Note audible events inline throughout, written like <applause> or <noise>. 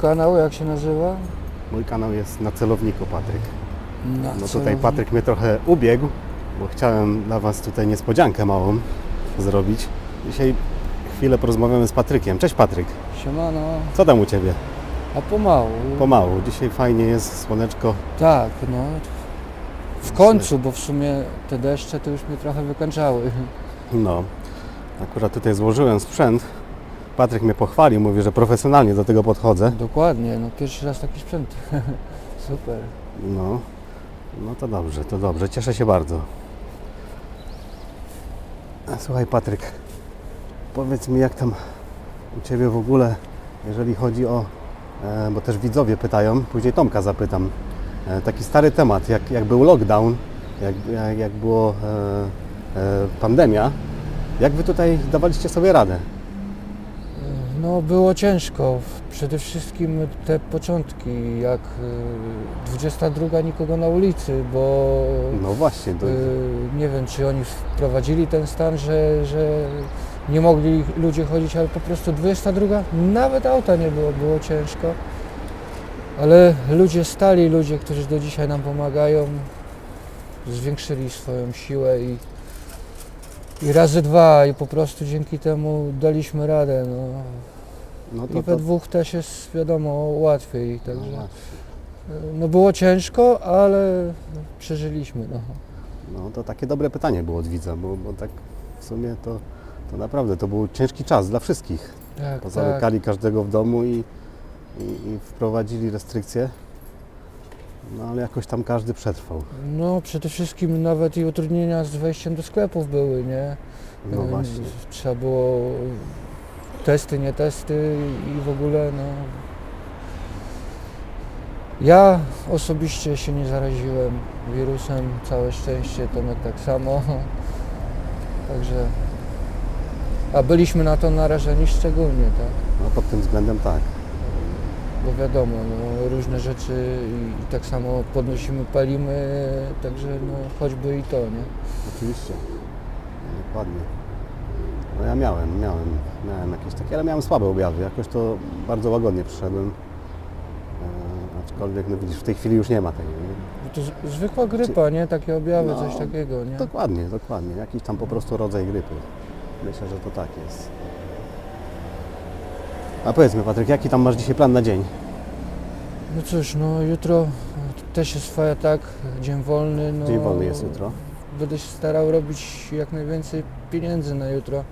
Kanał jak się nazywa? Mój kanał jest na celowniku Patryk. Na No tutaj Patryk mnie trochę ubiegł, bo chciałem dla Was tutaj niespodziankę małą zrobić. Dzisiaj chwilę porozmawiamy z Patrykiem. Cześć Patryk, Siemano. co tam u Ciebie? A pomału. Pomału. Dzisiaj fajnie jest, słoneczko. Tak, no. W końcu, bo w sumie te deszcze to już mnie trochę wykańczały. No, akurat tutaj złożyłem sprzęt. Patryk mnie pochwalił, mówi, że profesjonalnie do tego podchodzę. Dokładnie, no pierwszy raz taki sprzęt. <laughs> Super. No, no to dobrze, to dobrze. Cieszę się bardzo. Słuchaj Patryk, powiedz mi jak tam u Ciebie w ogóle, jeżeli chodzi o, e, bo też widzowie pytają, później Tomka zapytam, e, taki stary temat, jak, jak był lockdown, jak, jak, jak było e, e, pandemia, jak Wy tutaj dawaliście sobie radę? No było ciężko. Przede wszystkim te początki, jak y, 22 nikogo na ulicy, bo No właśnie, to, y, nie wiem czy oni wprowadzili ten stan, że, że nie mogli ludzie chodzić, ale po prostu 22 nawet auta nie było, było ciężko. Ale ludzie stali, ludzie, którzy do dzisiaj nam pomagają, zwiększyli swoją siłę i, i razy dwa i po prostu dzięki temu daliśmy radę. No. No I to, we to, dwóch też jest wiadomo łatwiej, no także właśnie. no było ciężko, ale przeżyliśmy. No. No to takie dobre pytanie było od widza, bo, bo tak w sumie to, to naprawdę to był ciężki czas dla wszystkich. Tak, tak. Pozamykali każdego w domu i, i, i wprowadzili restrykcje. No ale jakoś tam każdy przetrwał. No przede wszystkim nawet i utrudnienia z wejściem do sklepów były, nie? No właśnie. Trzeba było testy, nie testy i w ogóle no. Ja osobiście się nie zaraziłem wirusem, całe szczęście, Tomek tak samo. <laughs> Także. A byliśmy na to narażeni szczególnie, tak? No pod tym względem tak. Bo wiadomo, no, różne rzeczy i, i tak samo podnosimy, palimy, także no, choćby i to, nie? Oczywiście. Dokładnie. No ja miałem, miałem, miałem jakieś takie, ale miałem słabe objawy. Jakoś to bardzo łagodnie przyszedłem. E, aczkolwiek, no widzisz, w tej chwili już nie ma tego. Nie? Bo to z- zwykła grypa, nie? Takie objawy, No, coś takiego, nie? Dokładnie, dokładnie. Jakiś tam po prostu rodzaj grypy. Myślę, że to tak jest. A powiedz mi Patryk, jaki tam masz dzisiaj plan na dzień? No cóż, no jutro też jest swoja tak, dzień wolny, no. Dzień wolny jest jutro. Będę się starał robić jak najwięcej pieniędzy na jutro.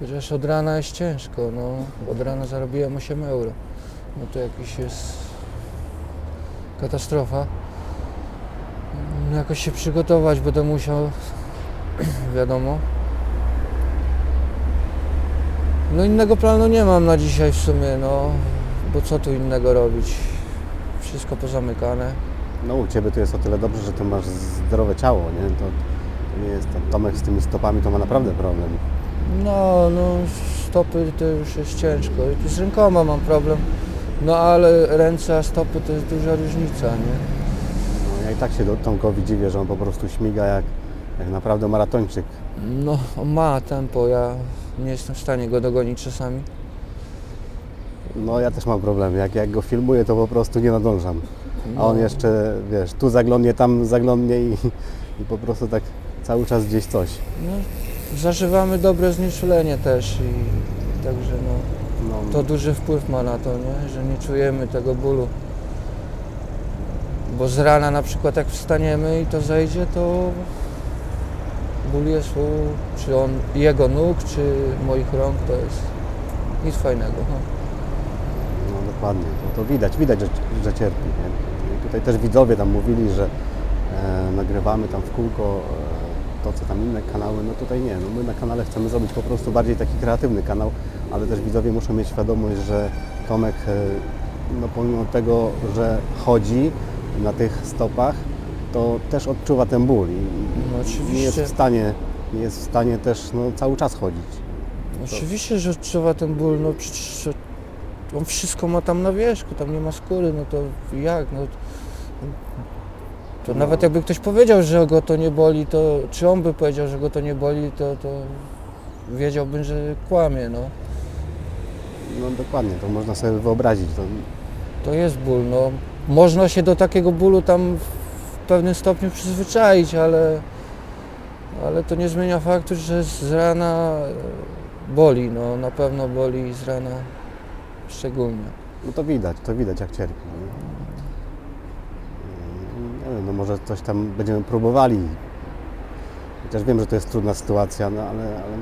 Chociaż od rana jest ciężko, no. Od rana zarobiłem 8 euro. No to jakiś jest katastrofa. Mm, Jakoś się przygotować będę musiał, <clears throat> wiadomo. No innego planu nie mam na dzisiaj w sumie, no. Bo co tu innego robić? Wszystko pozamykane. No u Ciebie to jest o tyle dobrze, że Ty masz zdrowe ciało, nie? To, to nie jest Tomek z tymi stopami, to ma naprawdę problem. No, no, stopy to już jest ciężko. I z rękoma mam problem. No ale ręce a stopy to jest duża różnica, nie? No, ja i tak się do Tomkowi dziwię, że on po prostu śmiga jak, jak naprawdę maratończyk. No, on ma tempo, ja nie jestem w stanie go dogonić czasami. No ja też mam problem, jak, jak go filmuję, to po prostu nie nadążam. A on No, jeszcze, wiesz, tu zaglądnie, tam zaglądnie i, i po prostu tak cały czas gdzieś coś. No, zażywamy dobre znieczulenie też i także no, No, to duży wpływ ma na to, nie? Że nie czujemy tego bólu. Bo z rana na przykład jak wstaniemy i to zejdzie, to ból jest u czy on jego nóg, czy moich rąk, to jest nic fajnego. No. No dokładnie, to, to widać, widać, że, że cierpi. Nie? I tutaj też widzowie tam mówili, że e, nagrywamy tam w kółko to, co tam inne kanały, no tutaj nie, no my na kanale chcemy zrobić po prostu bardziej taki kreatywny kanał, ale też widzowie muszą mieć świadomość, że Tomek, e, no pomimo tego, że chodzi na tych stopach, to też odczuwa ten ból i No nie jest w stanie, nie jest w stanie też no, cały czas chodzić. oczywiście, że odczuwa ten ból, no przecież on wszystko ma tam na wierzchu, tam nie ma skóry, no to jak, no to nawet jakby ktoś powiedział, że go to nie boli, to czy on by powiedział, że go to nie boli, to, to wiedziałbym, że kłamie, no. No dokładnie, to można sobie wyobrazić. To To jest ból, no. Można się do takiego bólu tam w pewnym stopniu przyzwyczaić, ale, ale to nie zmienia faktu, że z rana e, boli, no na pewno boli z rana szczególnie. No to widać, to widać jak cierpi. Nie? No może coś tam będziemy próbowali. Chociaż wiem, że to jest trudna sytuacja, no ale, ale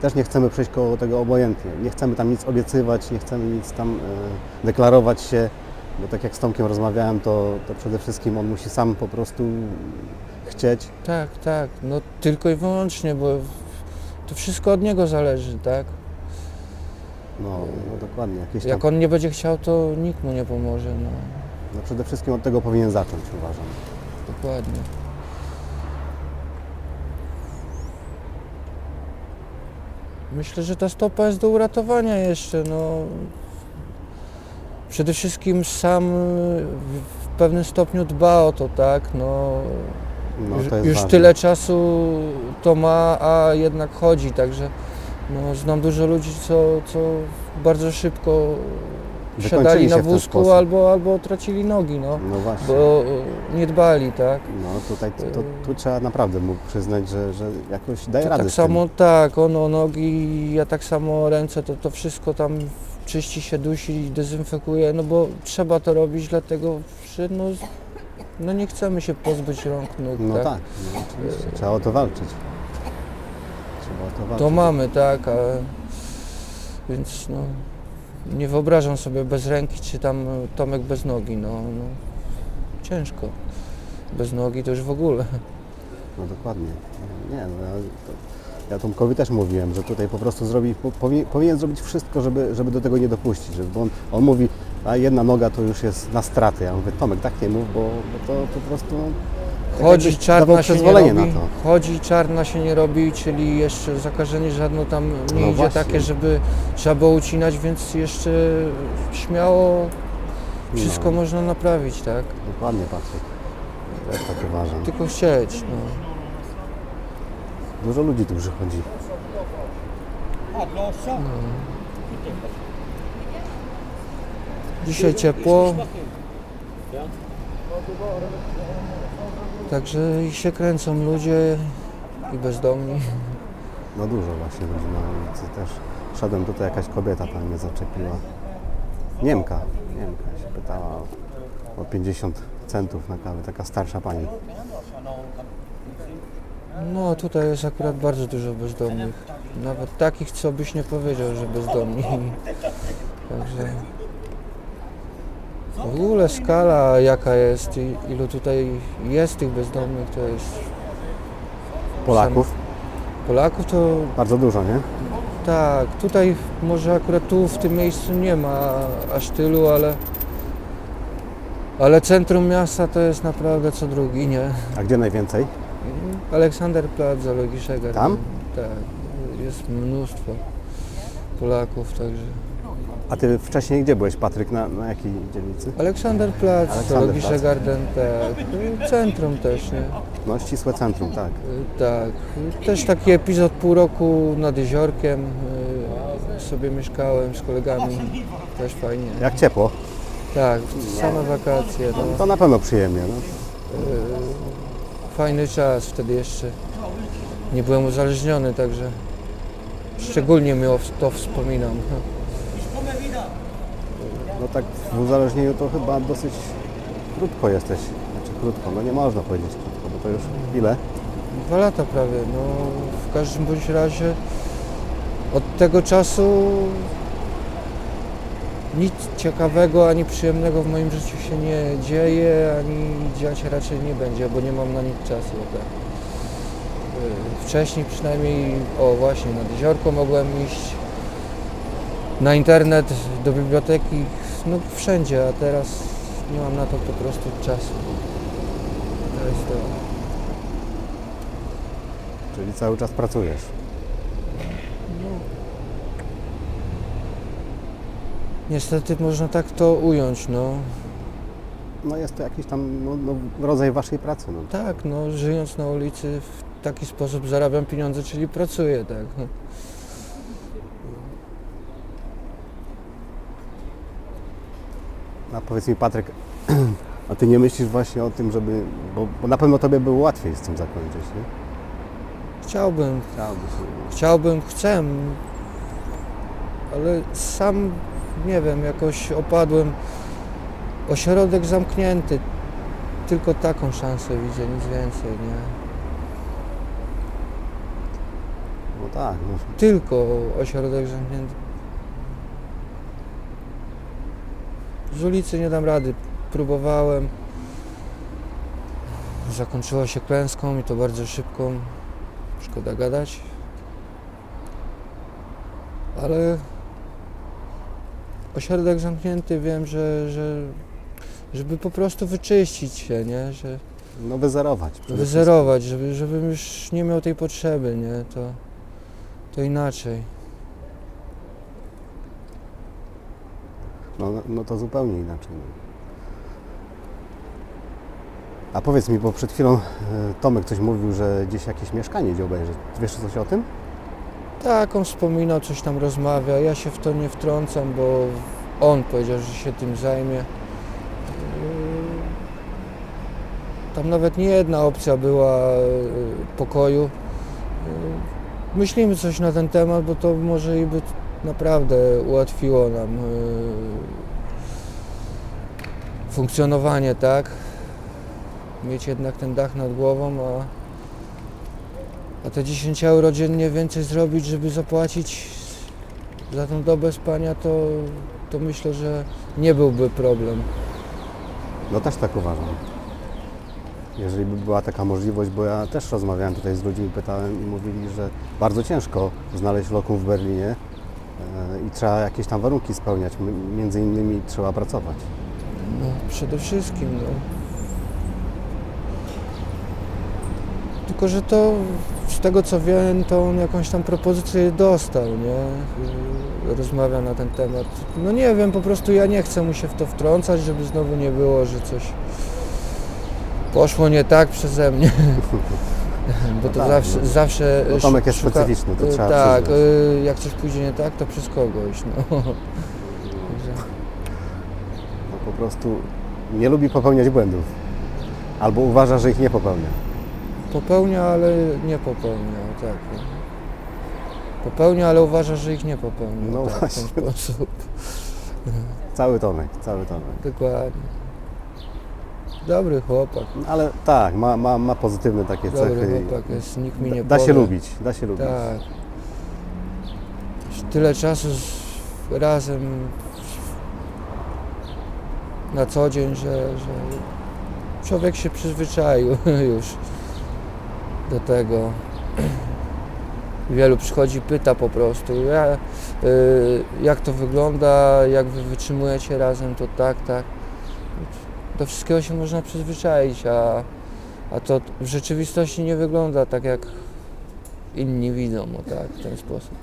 też nie chcemy przejść koło tego obojętnie. Nie chcemy tam nic obiecywać, nie chcemy nic tam e, deklarować się, bo tak jak z Tomkiem rozmawiałem, to, to przede wszystkim on musi sam po prostu chcieć. Tak, tak, no tylko i wyłącznie, bo to wszystko od niego zależy, tak? No, no dokładnie. Jakieś tam, Jak on nie będzie chciał, to nikt mu nie pomoże, no no przede wszystkim od tego powinien zacząć, uważam. dokładnie. Myślę, że ta stopa jest do uratowania jeszcze, no. Przede wszystkim sam w w pewnym stopniu dba o to, tak, no. No, już to już ważne. tyle czasu to ma, a jednak chodzi, także no, znam dużo ludzi, co, co bardzo szybko siadali na wózku albo, albo tracili nogi, no, No właśnie. bo e, nie dbali, tak. No tutaj to, to, tu trzeba naprawdę mu przyznać, że, że jakoś daje To radę tak samo, tak, ono nogi, ja tak samo ręce, to, to wszystko tam czyści się, dusi, dezynfekuje, no bo trzeba to robić, dlatego że no, no nie chcemy się pozbyć rąk, nóg, No tak. tak, no, oczywiście. Trzeba o to walczyć. Trzeba o to walczyć. To mamy, tak, a, więc no, nie wyobrażam sobie bez ręki, czy tam Tomek bez nogi, no, no ciężko. Bez nogi to już w ogóle. No dokładnie. Nie, no, ja, to, ja Tomkowi też mówiłem, że tutaj po prostu zrobi, po, powinien, powinien zrobić wszystko, żeby, żeby do tego nie dopuścić. Żeby, bo on, on mówi, a jedna noga to już jest na straty. Ja mówię, Tomek, tak nie mów, bo, bo to po prostu... tak Chodzi czarna się nie robi, na to. chodzi czarna się nie robi, czyli jeszcze zakażenie żadne tam nie No idzie właśnie. takie, żeby trzeba było ucinać, więc jeszcze śmiało wszystko No. można naprawić, tak? Dokładnie, Patryk. Też tak uważam. Tylko chcieć, no. Dużo ludzi tu przychodzi. Dzisiaj ciepło. Także i się kręcą ludzie i bezdomni. No dużo właśnie ludzi na ulicy też. Szedłem tutaj, jakaś kobieta tam mnie zaczepiła. Niemka, Niemka się pytała o, o 50 centów na kawę, taka starsza pani. No tutaj jest akurat bardzo dużo bezdomnych. Nawet takich, co byś nie powiedział, że bezdomni. <laughs> Także w ogóle skala jaka jest, i ilu tutaj jest tych bezdomnych, to jest Polaków Polaków to bardzo dużo, nie? tak, tutaj może akurat tu w tym miejscu nie ma aż tylu, ale ale centrum miasta to jest naprawdę co drugi, nie? A gdzie najwięcej? Aleksander Plaza, Szegard. Tam? Tak, jest mnóstwo Polaków, także. A ty wcześniej gdzie byłeś, Patryk? Na, na jakiej dzielnicy? Aleksander Plac, Aleksander Logische Plac. Garden, tak. Y, Centrum też, nie? No ścisłe centrum, tak. Y, Tak. Też taki epizod pół roku nad jeziorkiem. y, Sobie mieszkałem z kolegami. Też fajnie. Jak ciepło? Tak, same wakacje. No. To na pewno przyjemnie. No. Y, Fajny czas wtedy jeszcze. Nie byłem uzależniony, także szczególnie miło to wspominam. No tak w uzależnieniu to chyba dosyć krótko jesteś. Znaczy krótko, no nie można powiedzieć krótko, bo to już ile? Dwa lata prawie. No, w każdym bądź razie od tego czasu nic ciekawego ani przyjemnego w moim życiu się nie dzieje, ani dziać raczej nie będzie, bo nie mam na nic czasu. Tak. Wcześniej przynajmniej, o właśnie, nad jeziorko mogłem iść na internet, do biblioteki, no wszędzie, a teraz nie mam na to po prostu czasu. To jest to. Czyli cały czas pracujesz. Niestety można tak to ująć, no. No jest to jakiś tam no, no, rodzaj waszej pracy. No. Tak, no, żyjąc na ulicy w taki sposób zarabiam pieniądze, czyli pracuję, tak. A powiedz mi Patryk, <clears throat> a ty nie myślisz właśnie o tym, żeby, bo, bo na pewno tobie było łatwiej z tym zakończyć, nie? Chciałbym, Chciałbyś. chciałbym, chcę, ale sam nie wiem, jakoś opadłem. Ośrodek zamknięty, tylko taką szansę widzę, nic więcej, nie? No tak, no, Tylko ośrodek zamknięty. Z ulicy nie dam rady. Próbowałem. Zakończyło się klęską i to bardzo szybką. Szkoda gadać. Ale ośrodek zamknięty wiem, że, że żeby po prostu wyczyścić się, nie? Że no wyzerować. przede wyzerować, żeby, żebym już nie miał tej potrzeby, nie? To, to inaczej. No, no to zupełnie inaczej. A powiedz mi, bo przed chwilą e, Tomek coś mówił, że gdzieś jakieś mieszkanie idzie obejrzeć. Wiesz coś o tym? Tak, on wspominał, coś tam rozmawia. Ja się w to nie wtrącam, bo on powiedział, że się tym zajmie. Yy, Tam nawet nie jedna opcja była yy, pokoju. Myślimy coś na ten temat, bo to może i by naprawdę ułatwiło nam yy, funkcjonowanie, tak? Mieć jednak ten dach nad głową, a a te 10 euro dziennie więcej zrobić, żeby zapłacić za tą dobę spania, to, to myślę, że nie byłby problem. No też tak uważam. Jeżeli by była taka możliwość, bo ja też rozmawiałem tutaj z ludźmi, pytałem i mówili, że bardzo ciężko znaleźć lokum w Berlinie i trzeba jakieś tam warunki spełniać. Między innymi trzeba pracować. No, przede wszystkim, no. Tylko, że to z tego co wiem, to on jakąś tam propozycję dostał, nie? Yy, Rozmawia na ten temat. No nie wiem, po prostu ja nie chcę mu się w to wtrącać, żeby znowu nie było, że coś poszło nie tak przeze mnie. <laughs> Bo to tak, zawsze, no. zawsze No Tomek jest szuka- specyficzny, to yy, trzeba Tak, przyznać. yy, jak coś pójdzie nie tak, to przez kogoś, no. <laughs> No po prostu nie lubi popełniać błędów. Albo uważa, że ich nie popełnia. Popełnia, ale nie popełnia, tak. Popełnia, ale uważa, że ich nie popełnia. No tak, w właśnie. ten sposób. Cały Tomek, cały Tomek. Dokładnie. Dobry chłopak, No, Ale tak, ma, ma, ma pozytywne takie dobry cechy. chłopak jest, nikt mi Da, nie da powie. się lubić, da się lubić. Tak. Tyle czasu z, razem na co dzień, że, że człowiek się przyzwyczaił <laughs> już do tego. Wielu przychodzi, pyta po prostu, ja, y, jak to wygląda, jak wy wytrzymujecie razem, to tak, tak. Do wszystkiego się można przyzwyczaić, a, a to w rzeczywistości nie wygląda tak, jak inni widzą, o tak, w ten sposób.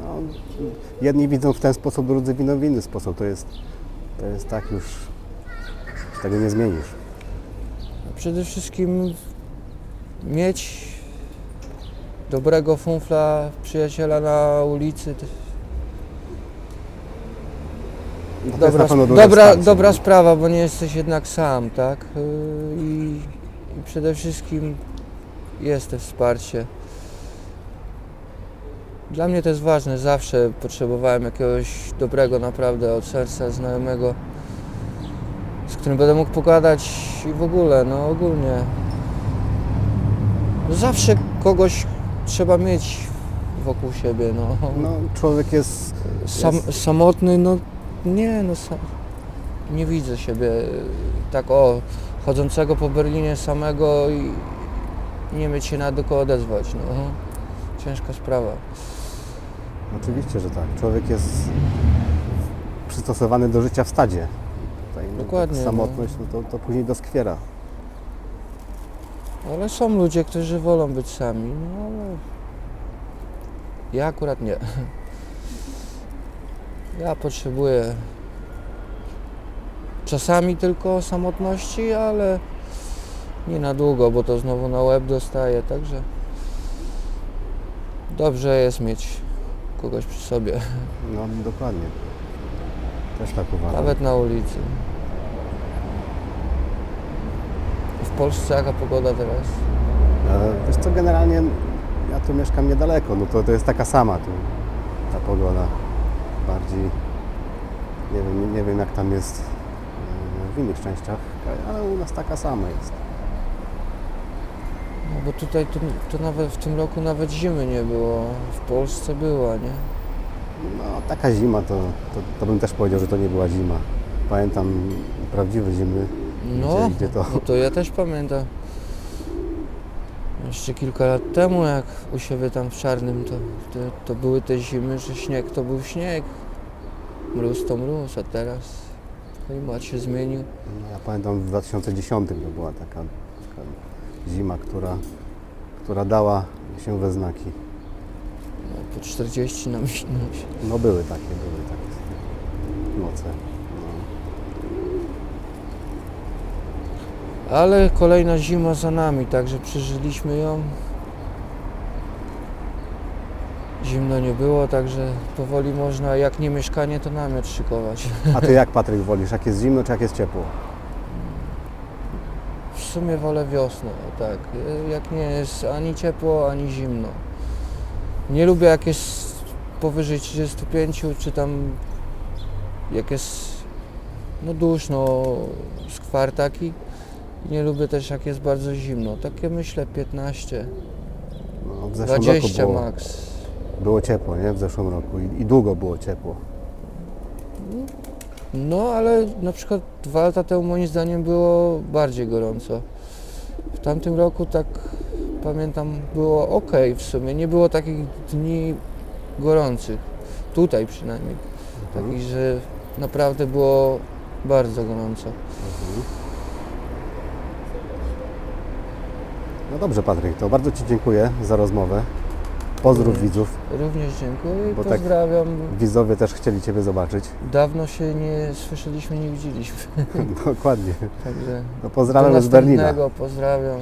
No, jedni widzą w ten sposób, drudzy widzą w inny sposób. To jest, to jest tak już, że tego nie zmienisz. A przede wszystkim mieć dobrego funfla, przyjaciela na ulicy, to No to jest dobra, dobra, dobra sprawa, bo nie jesteś jednak sam, tak? Yy, I, I przede wszystkim jest to wsparcie. Dla mnie to jest ważne, zawsze potrzebowałem jakiegoś dobrego naprawdę od serca znajomego, z którym będę mógł pogadać i w ogóle, no ogólnie. No zawsze kogoś trzeba mieć wokół siebie, no. No, człowiek jest, Sam, Jest- samotny, no nie, no sam, nie widzę siebie tak o, chodzącego po Berlinie samego i nie mieć się na do kogo odezwać, no. Ciężka sprawa. oczywiście, że tak. Człowiek jest przystosowany do życia w stadzie. Tutaj, no, Dokładnie, tak Samotność, no to, to później doskwiera. Ale są ludzie, którzy wolą być sami, no ale ja akurat nie. Ja potrzebuję czasami tylko samotności, ale nie na długo, bo to znowu na łeb dostaję, także dobrze jest mieć kogoś przy sobie. No, dokładnie. Też tak uważam. Nawet na ulicy. W Polsce jaka pogoda teraz? E, Wiesz co, generalnie ja tu mieszkam niedaleko, no to, to jest taka sama tu ta pogoda. Bardziej, nie wiem, nie wiem jak tam jest e, w innych częściach kraju, ale u nas taka sama jest. No bo tutaj to, to nawet w tym roku nawet zimy nie było. W Polsce była, nie? No taka zima to, to, to bym też powiedział, że to nie była zima. Pamiętam prawdziwe zimy, No, gdzie, gdzie to no to ja też pamiętam. Jeszcze kilka lat temu, jak u siebie tam w Czarnym, to, to, to były te zimy, że śnieg to był śnieg. Mróz to mróz, a teraz klimat się zmienił. Ja pamiętam w 2010 to była taka, taka zima, która, która dała się we znaki. No, po 40 na minus. No były takie, były takie noce. No. Ale kolejna zima za nami, także przeżyliśmy ją. Zimno nie było, także powoli można, jak nie mieszkanie, to namiot szykować. A ty jak Patryk wolisz? Jak jest zimno, czy jak jest ciepło? W sumie wolę wiosnę, tak. Jak nie jest ani ciepło, ani zimno. Nie lubię jak jest powyżej 35, czy tam jak jest no duszno, skwar taki. Nie lubię też jak jest bardzo zimno. Takie myślę 15, No, w zeszłym 20 roku było, max. było ciepło, nie? W zeszłym roku i, i długo było ciepło. No ale na przykład dwa lata temu moim zdaniem było bardziej gorąco. W tamtym roku tak pamiętam było ok w sumie. Nie było takich dni gorących. Tutaj przynajmniej. Mhm. Takich, że naprawdę było bardzo gorąco. Mhm. No dobrze Patryk, to bardzo Ci dziękuję za rozmowę. Pozdrów Również. widzów. Również dziękuję i Bo tak- pozdrawiam. Widzowie też chcieli Ciebie zobaczyć. Dawno się nie słyszeliśmy, nie widzieliśmy. <laughs> Dokładnie. Także No pozdrawiam z Berlina. pozdrawiam.